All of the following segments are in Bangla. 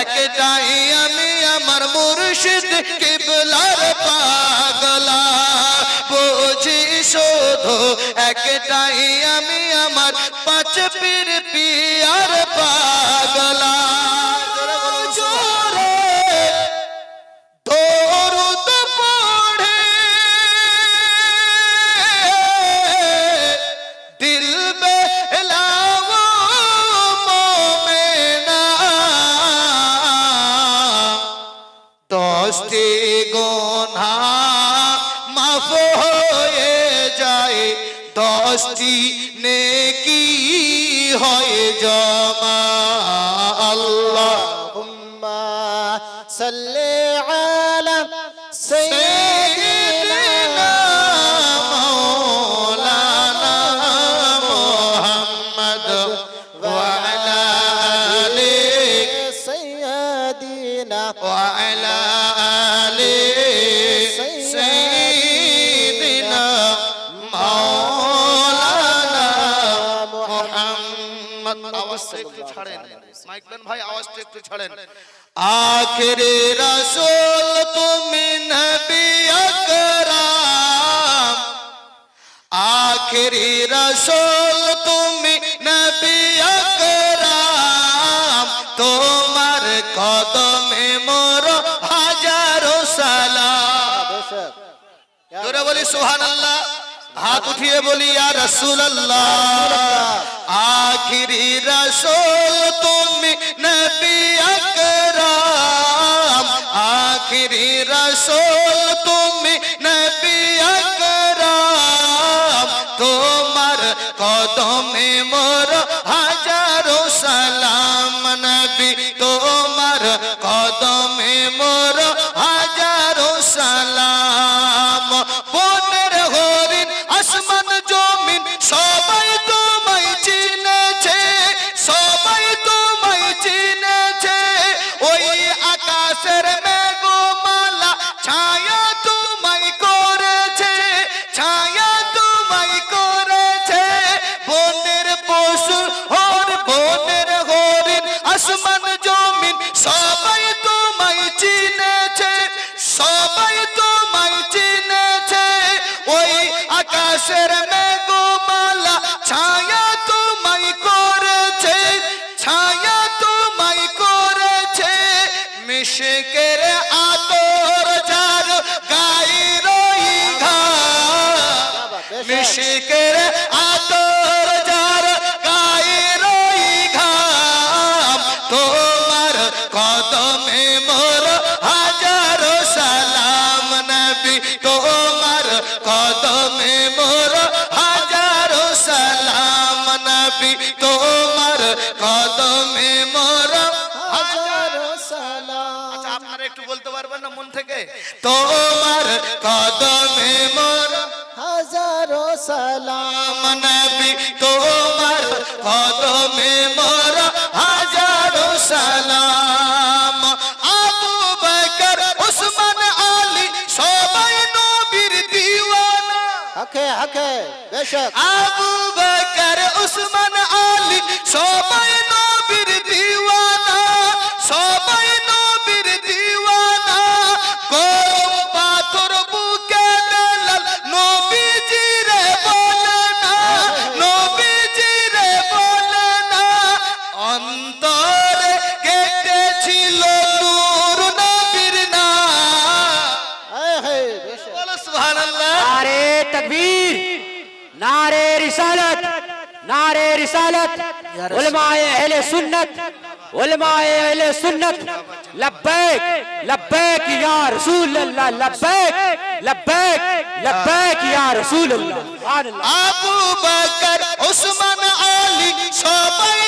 একটাই আমি আমার মুর্শিদ কিবলার পাগলা। বুঝি শোধো, একটাই আমি আমার পাঁচ পীর পিয়ার পাগলা। দশটি নেকি হয় জমা। আল্লাহ সাল্লে উম্মত রসোল তুমি নবী আকরাম। আখেরে রাসূল তুমি তোমার কদমে মোর হাজার সালা জোরে বলি সুবহানাল্লাহ। হাত উঠিয়ে বলি ইয়া রাসূলুল্লাহ আখিরি রসুল তুমি নবী আকরাম আখিরি রসুল তুমি নবী তোমার কদমে মোর হাজারো সালাম। নবী তোমার কদমে মোর হাজারো সালাম। আবু বকর উসমান আলী সবাই নবীর দিওয়ানা। হকে হকে বেশক। আবু বকর উসমান আলী সবাই علماء اہل سنت علماء اہل سنت لبیک لبیک یا رسول اللہ لبیک لبیک لبیک یا رسول اللہ ابو بکر عثمان علی سبحان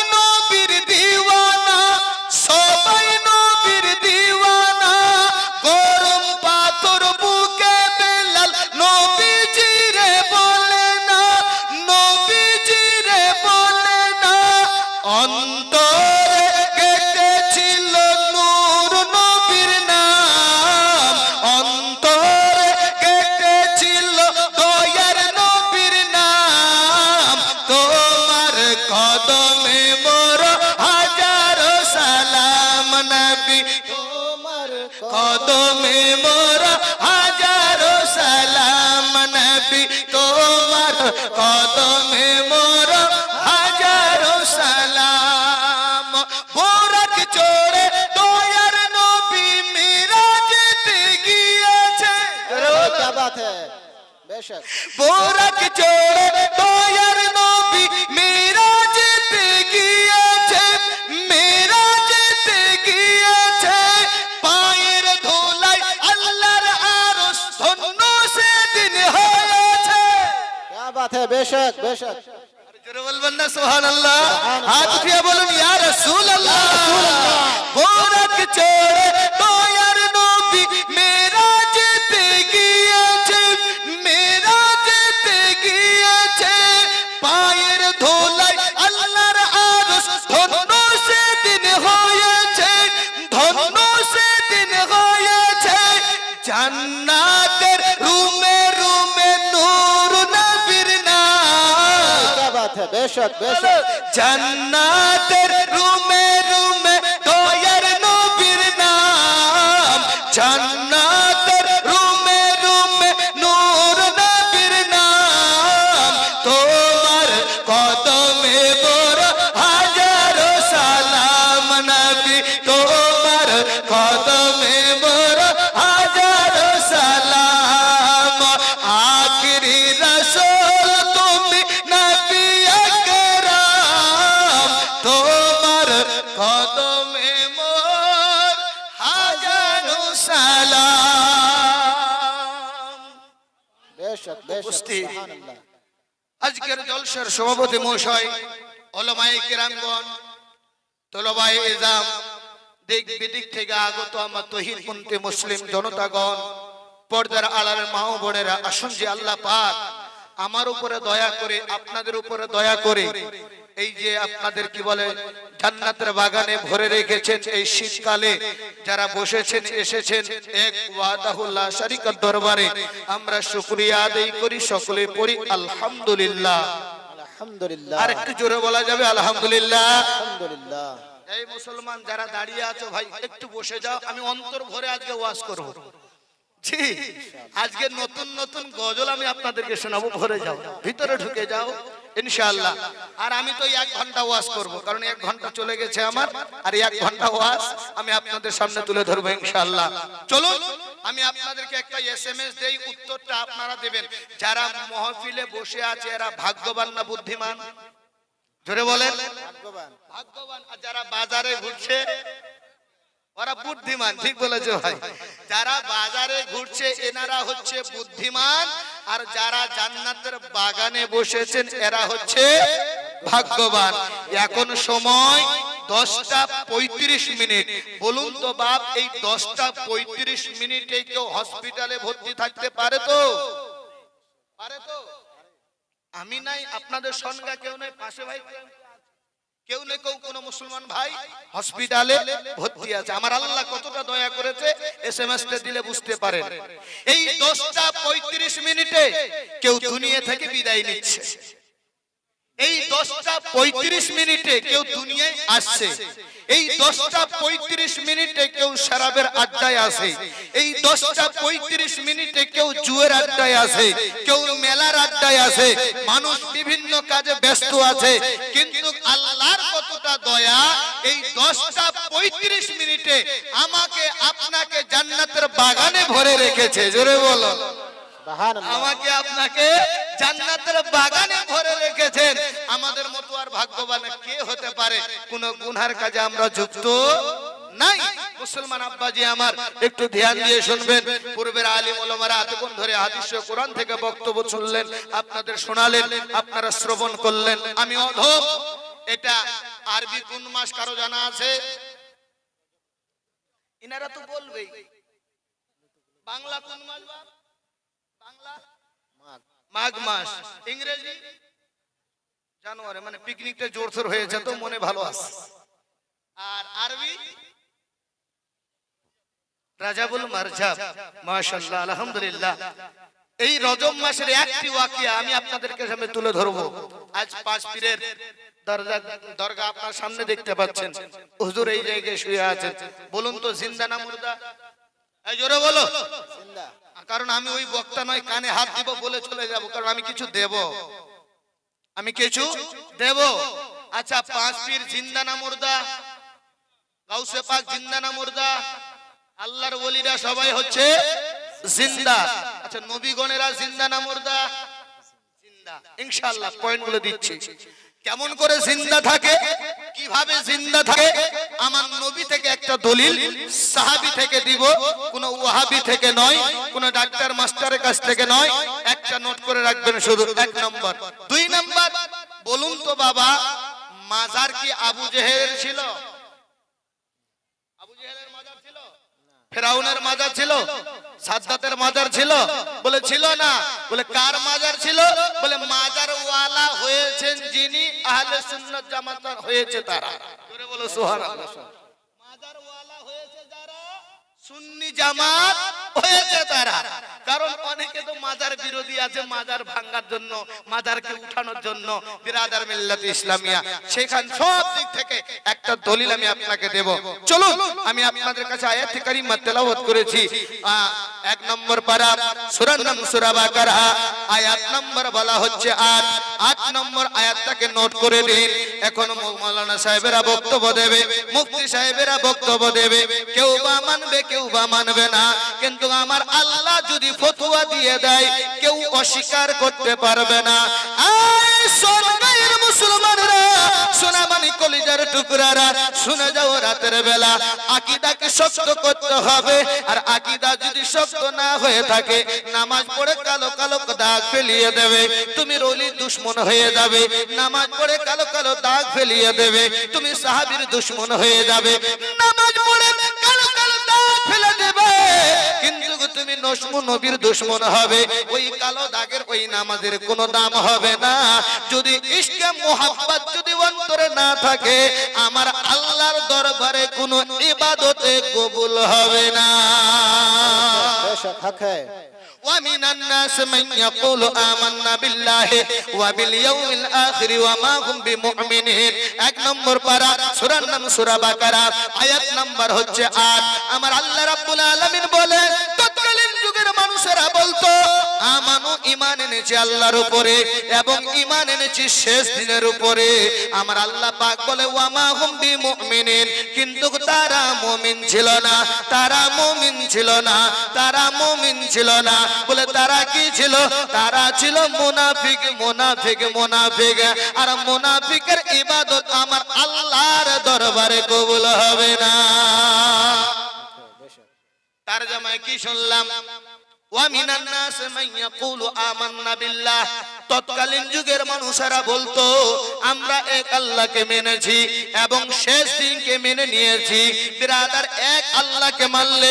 কদমে মোরা হাজারো সালাম নবী তোমার কদমে মোরা হাজারো সালাম বোরক চড়ে দয়ার নবী মিরাজতে গিয়েছে क्या बात है बेशक বোরক চড়ে দয়ার নবী বেশক বেশক। জোরে বলবেন না সুবহানাল্লাহ। হাত দিয়ে বলুন ইয়া রাসূলুল্লাহ। কোরআন কে বেশক বেশক জান্নাতের রুমে রুমে তোয়ার নবীর নাম জান্নাত কদমে মোর হাজারো আজকের জলসার সভাপতি মহাশয় ওলামায়ে কেরামগণ তোলবায়ে ইজাম দিক বিদিক থেকে আগত আমার তহিদপন্থী মুসলিম জনতাগণ পর্দার আলার মাও বোনেরা আসুন যে আল্লাহ পাক আমার উপরে দয়া করে আপনাদের উপরে দয়া করে এই যে আপনাদের কি বলে জান্নাতের বাগানে ভরে রেখেছেন এই শীতকালে যারা বসেছেন এসেছেন এক ওয়াদাহুল্লাহ শরীকের দরবারে আমরা শুকরিয়া আদায় করি সকলে পড়ি আলহামদুলিল্লাহ। আলহামদুলিল্লাহ। আর একটু জোরে বলা যাবে আলহামদুলিল্লাহ। আলহামদুলিল্লাহ। এই মুসলমান যারা দাঁড়িয়ে আছো ভাই একটু বসে যাও আমি অন্তর ভরে আজকে ওয়াজ করব। জি আজকে নতুন নতুন গজল আমি আপনাদেরকে শোনাবো ভরে যাও ভিতরে ঢুকে যাও। ইনশাআল্লাহ। আর আমি তো এক ঘণ্টা ওয়াজ করব কারণ এক ঘণ্টা চলে গেছে আমার আর এক ঘণ্টা ওয়াজ আমি আপনাদের সামনে তুলে ধরবো ইনশাআল্লাহ। চলুন আমি আপনাদেরকে একটা এসএমএস দেই উত্তরটা আপনারা দেবেন। যারা মহফিলে বসে আছে এরা ভাগ্যবান না বুদ্ধিমান? জোরে বলেন। ভাগ্যবান। ভাগ্যবান আর যারা বাজারে ঘুরছে ওরা বুদ্ধিমান ঠিক বলেছে ভাই। যারা বাজারে ঘুরছে এনারা হচ্ছে বুদ্ধিমান আর যারা জান্নাতের বাগানে বসেছেন, এরা হচ্ছে ভাগ্যবান। এখন সময় দশটা পঁয়ত্রিশ মিনিট। বলুন তো বাপ, এই দশটা পঁয়ত্রিশ মিনিটে কেউ হসপিটালে ভর্তি থাকতে পারে তো? পারে তো? আমি নাই, আপনাদের সঙ্গে কেউ নাই, পাশে ভাই। কেউ না কেউ কোন মুসলমান ভাই হসপিটালে ভর্তি আছে। আমার আল্লাহ কতটা দয়া করেছে এসএমএস টা দিলে বুঝতে পারেন। এই দশটা পঁয়ত্রিশ মিনিটে কেউ দুনিয়া থেকে বিদায় নিচ্ছে। এই দশটা পঁয়ত্রিশ মিনিটে কেউ দুনিয়ায় আসছে। এই দশটা পঁয়ত্রিশ মিনিটে কেউ শরাবের আড্ডায় আসে এই দশটা পঁয়ত্রিশ মিনিটে কেউ জুয়ের আড্ডায় আসে কেউ মেলার আড্ডায় আসে মানুষ বিভিন্ন কাজে ব্যস্ত আছে। কিন্তু আল্লাহর দশটা দয়া এই দশটা পঁয়ত্রিশ মিনিটে আমাকে আপনাকে জান্নাতের বাগানে ভরে রেখেছে। জোরে বল। আমাকে আপনাকে জান্নাতের বাগানে ভরে রেখেছেন। আমাদের মতো আর ভাগ্যবান কে হতে পারে? কোন গুনার কাজে আমরা যুক্ত নাই? মুসলমান আব্বাজি আমার একটু ধ্যান দিয়ে শুনবেন। পূর্বের আলিম ওলামারা এতক্ষণ ধরে আদিশ কোরআন থেকে বক্তব্য শুনলেন আপনাদের শোনালেন আপনারা শ্রবণ করলেন। আমি অধম। এটা আরবি কোন মাস কারও জানা আছে? ইনারা তো বলবেই। বাংলা কোন মাস বাংলা? মাঘ মাস। ইংরেজি? জানুয়ারি মানে পিকনিকটা জোরসোর হয়েছে তো, মনে ভালো আছে। আর আরবি? রাজাবুল মারজাব। মাশাআল্লাহ, আলহামদুলিল্লাহ। এই রজব মাসের একটি ওয়াকিয়া আমি আপনাদেরকে সামনে তুলে ধরবো। আজ পাঁচ পীরের দরজা দরগা আপনার সামনে দেখতে পাচ্ছেন। হুজুর এই জায়গায় শুয়ে আছেন। বলুন তো জিন্দা না মুর্দা? এই জোরে বলো। কারণ আমি ওই বক্তা নয় কানে হাত দিব বলে চলে যাব কারণ আমি কিছু দেব। আমি কিছু দেব। আচ্ছা পাঁচ পীর জিন্দা না মুর্দা? গাউসে পাক জিন্দা না মুর্দা? আল্লাহর ওলিরা সবাই হচ্ছে জিন্দা। আচ্ছা নবীগণেরা জিন্দা না মুর্দা? জিন্দা। ইনশাআল্লাহ, পয়েন্টগুলো দিচ্ছি। কেমন করে জিন্দা থাকে? কীভাবে জিন্দা থাকে? আমার নবী থেকে একটা দলিল, সাহাবি থেকে দিব, কোন ওয়াহাবি থেকে নয়, কোন ডাক্তার মাস্টারের কাছ থেকে নয়, একটা নোট করে রাখবেন শুধু, এক নম্বর। দুই নম্বর, বলুন তো বাবা, মাজার কি আবু জেহের ছিল আবু জেহেলের মাজার ছিল ফেরাউনের মাজার ছিল, সাদ্দাতের মাজার ছিল। বলে, ছিল না। বলে, কার মাজার ছিল? বলে মাজার ওয়ালা হয়েছেন যিনি আহলে সুন্নাত জামাত হয়েছে তারা। জোরে বলো, সুবহানাল্লাহ। মাজার ওয়ালা হয়েছে যারা? সুন্নি জামাত হয়েছে তারা। কারণ অনেকে তো মাজার বিরোধী আছে, মাজার ভাঙ্গার জন্য, মাজারকে উঠানোর জন্য। বিরাদার মিল্লাত ইসলামিয়া, সেখান সব দিক থেকে একটা দলিল আমি আপনাকে দেব। চলুন, আমি আপনাদের কাছে আয়াত কারিমা তেলাওয়াত করেছি। এক নম্বর পারা, সুরার নাম সুরা বাকারা। আয়াত নম্বর বলা হচ্ছে আট। আট নম্বর আয়াতটাকে নোট করে দিন। এখন মৌলানা সাহেবেরা বক্তব্য দেবে, মুফতি সাহেবেরা বক্তব্য দেবে। কেউ বা মানবে, কেউ বা মানবে না। কিন্তু আমার আল্লাহ যদি ফতুয়া দিয়ে দেয়, কেউ অস্বীকার করতে পারবে না। মুসলমানরা সোনামানি কলিজার টুকরারা, শুনে যাও রাতের বেলা। আকিদাকে শক্ত করতে হবে? আর আকিদা যদি শক্ত না হয়ে থাকে, নামাজ পড়ে কালো কালো দাগ ফেলিয়ে দেবে। তুমি রলির দুশ্মন হয়ে যাবে। নামাজ পড়ে কালো কালো দাগ ফেলিয়ে দেবে। তুমি সাহাবীর দুশ্মন হয়ে যাবে। নামাজ পড়ে কালো কালো দাগ ফেলে দেবে। কিন্তু তুমি নসমু নবীর দুশ্মন হবে। ওই কালো দাগের ওই নামাজের কোনো দাম হবে না। যদি ইশকে মোহাব্বত যদি অন্তরে না থাকে আমার আল্লাহর দরবারে কোনো ইবাদতে কবুল হবে না বেশক হক হ্যায় ومن الناس من يقول آمنا بالله وباليوم الآخر وما هم بمؤمنين এক নম্বর পারা সূরার নাম সূরা বাকারা আয়াত নাম্বার হচ্ছে 8 আমার আল্লাহ রাব্বুল আলামিন বলে তৎকালীন মানুষেরা বলতো, আমানু ঈমান এনেছি আল্লাহর উপরে এবং ঈমান এনেছি শেষ দিনের উপরে। আমার আল্লাহ পাক বলে, ওয়ামা হুম বিমুমিনিন। কিন্তু তারা মুমিন ছিল না, তারা মুমিন ছিল না, তারা মুমিন ছিল না। বলে, তারা কি ছিল? তারা ছিল মুনাফিক মুনাফিক মুনাফিক। আর মুনাফিকের ইবাদত আমার আল্লাহর দরবারে কবুল হবে না। তার জামায় কি শুনলাম? ওয়ামিনান নাস মান ইয়াকুলু আমান্না বিল্লাহ। তৎকালীন যুগের মানুষেরা বলতো, আমরা এক আল্লাহকে মেনেছি এবং শেষ দিনকে মেনে নিয়েছি। বিরাদার এক আল্লাহকে মানলে,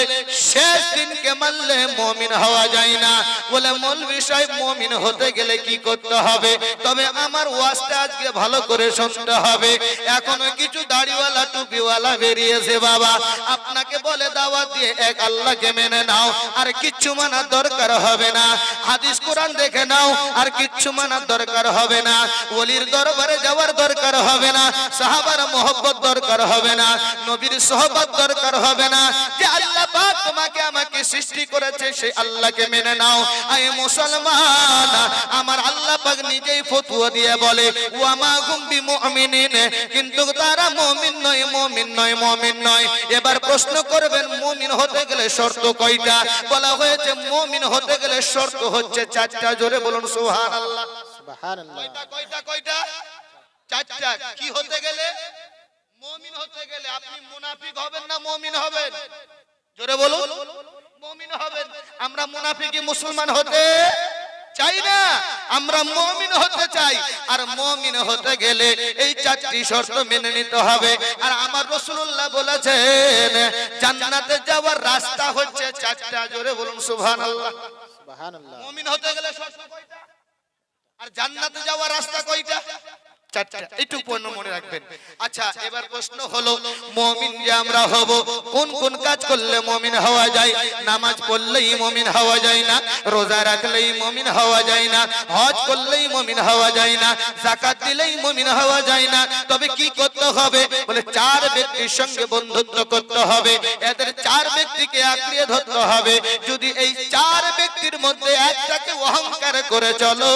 শেষ দিনকে মানলে মমিন হওয়া যায় না। বলে মূল বিষয়, মমিন হতে গেলে কি করতে হবে? তবে আমার ওয়াজটা আজকে ভালো করে শুনতে হবে। এখনও কিছু দাড়িওয়ালা, টুপিওয়ালা বেরিয়েছে বাবা। আপনাকে বলে দাওয়াত দিয়ে এক আল্লাহকে মেনে নাও। আর কিচ্ছু মানা মানার দরকার হবে না। হাদিস কোরআন দেখে নাও, আর কিচ্ছু মানার দরকার হবে না। ওলির দরবারে যাওয়ার দরকার হবে না, সাহাবার মোহব্বত দরকার হবে না, নবীর সোহবত দরকার হবে না। যে আল্লাহ তোমাকে আমাকে সৃষ্টি করেছে সেই আল্লাহকে মেনে নাও। আয় মুসলমান, আমার আল্লাহ পাক নিজেই ফতুয়া দিয়ে বলে, ওয়ামা গুম্বি মুমিনিন কিন্তু তারা মুমিন নয় মুমিন নয় মুমিন নয়। এবার প্রশ্ন করবেন, মুমিন হতে গেলে শর্ত কয়টা? বলা হয়েছে মুমিন হতে গেলে শর্ত হচ্ছে চারটা জোরে বলুন সুবহানাল্লাহ। সুবহানাল্লাহ। কয়টা কয়টা কয়টা? চারটা। কি হতে গেলে? মুমিন হতে গেলে। আপনি মুনাফিক হবেন না মুমিন হবেন? জোরে বলুন। মুমিন হবেন। আমরা মুনাফিকি মুসলমান হতে চাই না। আমরা মমিন হতে চাই। আর মমিন হতে গেলে এই চারটি শর্ত মেনে নিতে হবে। আর আমার রসুল্লাহ বলেছেন জান্নাতে যাওয়ার রাস্তা হচ্ছে চারটা। জোরে বলুন সুভান মমিন মুমিন হতে গেলে শর্ত কয়টা? আর জান্নাতে যাওয়ার রাস্তা কয়টা? চারটা মনে রাখবেন। আচ্ছা এবার প্রশ্ন হলো মমিন যে আমরা হব কোন কোন কাজ করলে মমিন হওয়া যায়? নামাজ পড়লেই মমিন হওয়া যায় না রোজা রাখলেই মমিন হওয়া যায় না হজ করলেই মমিন হওয়া যায় না জাকাত দিলেই মমিন হওয়া যায় না। তবে কি করতে হবে? বলে চার ব্যক্তির সঙ্গে বন্ধুত্ব করতে হবে। এদের চার ব্যক্তিকে আঁকড়িয়ে ধরতে হবে। যদি এই চার ব্যক্তির মধ্যে একটাকে অহংকার করে চলো,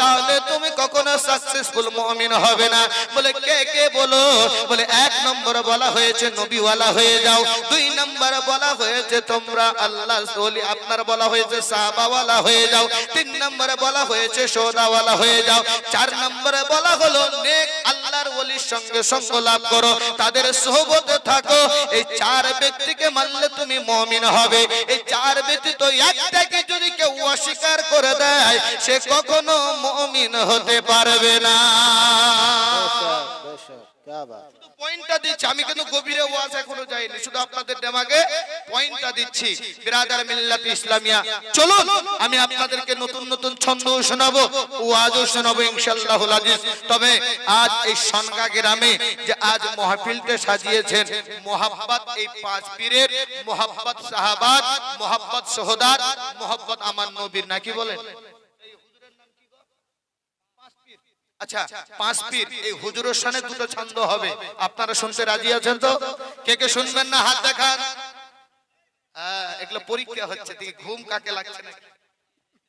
তাহলে তুমি কখনো সাকসেসফুল মুমিন হবে না। বলে, কে কে বলো? বলে, এক নম্বরে বলা হয়েছে নবীওয়ালা হয়ে যাও, দুই নম্বরে বলা হয়েছে তোমরা আল্লাহ ওলি, আপনার বলা হয়েছে সাহাবাওয়ালা হয়ে যাও, তিন নম্বরে বলা হয়েছে সোদাওয়ালা হয়ে যাও, চার নম্বরে বলা হলো নেক আল্লাহর ওলির সঙ্গে সঙ্গ লাভ করো, তাদের সোহবতে থাকো। এই চার ব্যক্তিকে মানলে তুমি মমিন হবে। এই চার ব্যক্তি তো একটাকে যদি কেউ অস্বীকার করে দেয়, সে কখনো মমিন হতে পারবে না। পয়েন্টটা দিচ্ছি। আমি কিন্তু গভীরে ওয়াজ এখনও যাইনি, শুধু আপনাদের দেমাগে পয়েন্টটা দিচ্ছি। বিরাদার মিল্লাত ইসলামিয়া, চলুন, আমি আপনাদেরকে নতুন নতুন ছন্দ শোনাবো ওয়াজ শোনাবো ইনশাআল্লাহুল আজিজ। তবে আজ এই সনগা গ্রামে যে আজ মাহফিলটা সাজিয়েছেন মোহাম্মদ এই পাঁচ পীরের মোহাম্মদ সাহাবাত মোহাম্মদ সোহদার মোহাম্মদ আমার নবীর নাকি বলেন? আচ্ছা পাঁচ পীর এই হুজুরের সামনে দুটো ছন্দ হবে। আপনারা শুনতে রাজি আছেন তো? কে কে শুনবেন না? হাত দেখান। হ্যাঁ, এগুলো পরীক্ষা হচ্ছে। দেখি ঘুম কাকে লাগছে নাকি?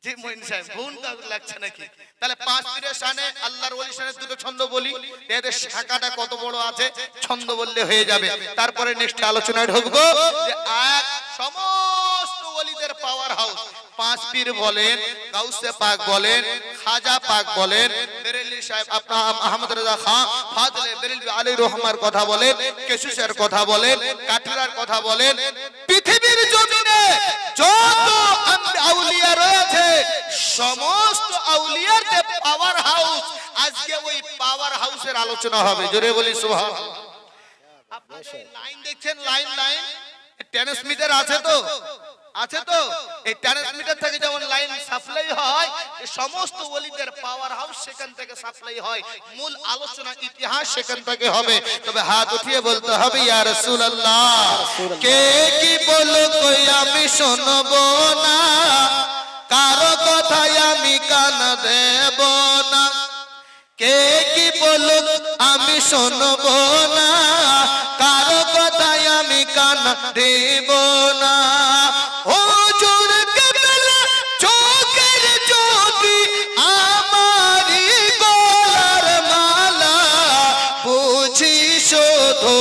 জি মইন সাহেব ঘুম কাকে লাগছে নাকি? তাহলে পাঁচ পীরের সামনে আল্লাহর ওলির সামনে দুটো ছন্দ বলি। এদের শাখাটা কত বড় আছে? ছন্দ বললে হয়ে যাবে। তারপরে নেক্সট আলোচনায় ঢুকবো যে এক সমস্ত ওলিদের পাওয়ার হাউস পাঁচ পীর বলেন গাউসে পাক বলেন খাজা পাক বলেন সাহেব, আপনার আহমদ রেজা খান ফাজলে বেরেলি আলী রহমার কথা বলেন কথা বলেন কথা বলেন, পৃথিবীর জমিনে যত আউলিয়া রয়েছে, সমস্ত আউলিয়ার যে পাওয়ার হাউস আজকে ওই পাওয়ার হাউসের আলোচনা হবে। জোরে বলি আপনাদের লাইন দেখছেন লাইন লাইন ট্রান্সমিটার আছে তো? আছে তো? এই ট্রান্সমিটার থেকে যেমন লাইন সাপ্লাই হয় এই সমস্ত ওলিদের পাওয়ার হাউস সেখান থেকে সাপ্লাই হয়, মূল আলোচনা ইতিহাস সেখান থেকে হবে। তবে হাত উঠিয়ে বলতে হবে, ইয়া রাসূলুল্লাহ, কে কি বলো কই আমি শুনব না? কারও কথায় আমি কান দেব না। কে কি বলুক আমি শুনব না? কারও কথায় আমি কান দেব না। হুজুর শুধু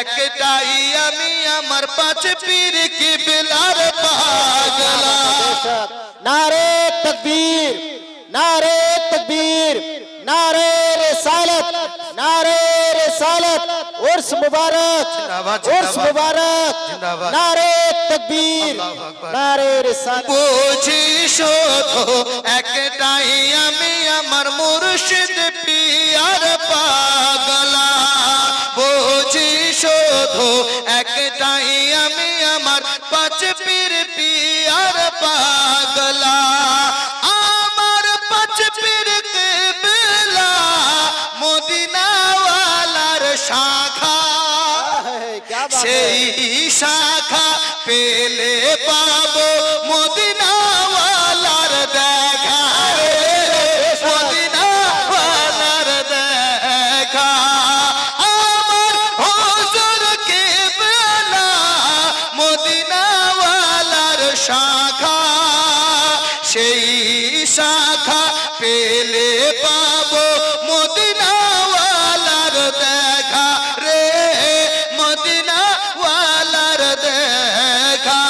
একটাই আমি আমার পাঁচ পীর কিবলার পাগলা बेशक नारे तकबीर नारे तकबीर नारे रिसालत नारे रिसालत उर्स मुबारक जिंदाबाद, उर्स जिंदाबाद। मुबारक जिंदाबाद। नारे तकबीर अल्लाहु अकबर। नारे रिसालत বুঝি শুধু একটাই আমি আমার মুর্শিদ পিয়ার পাগলা বুঝি শুধু। একটাই আমি আমার পাঁচ পীর পিয়ার পাগলা। আমার পাঁচ পীর কেবলা মদিনাওয়ালার শাখা। সেই শাখা পেলে শাখা, সেই শাখা পেলে পাবো মদিনাওয়ালার দেখা রে, মদিনাওয়ালার দেখা।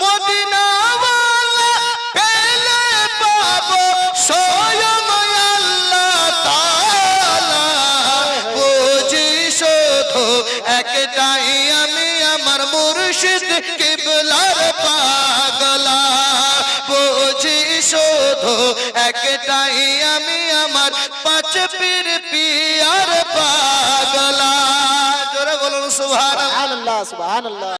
মদিনাওয়ালা পেলে পাবো স্বয়ং আল্লাহ তাআলা। বুঝি শুধু একটাই আমি, আমার মুর্শিদ কিবলার বুঝি শোধো একটাই আমি আমার পাঁচ পীর পিয়ার পাগলা। জোরে বলুন সুবহানাল্লাহ। সুবহানাল্লাহ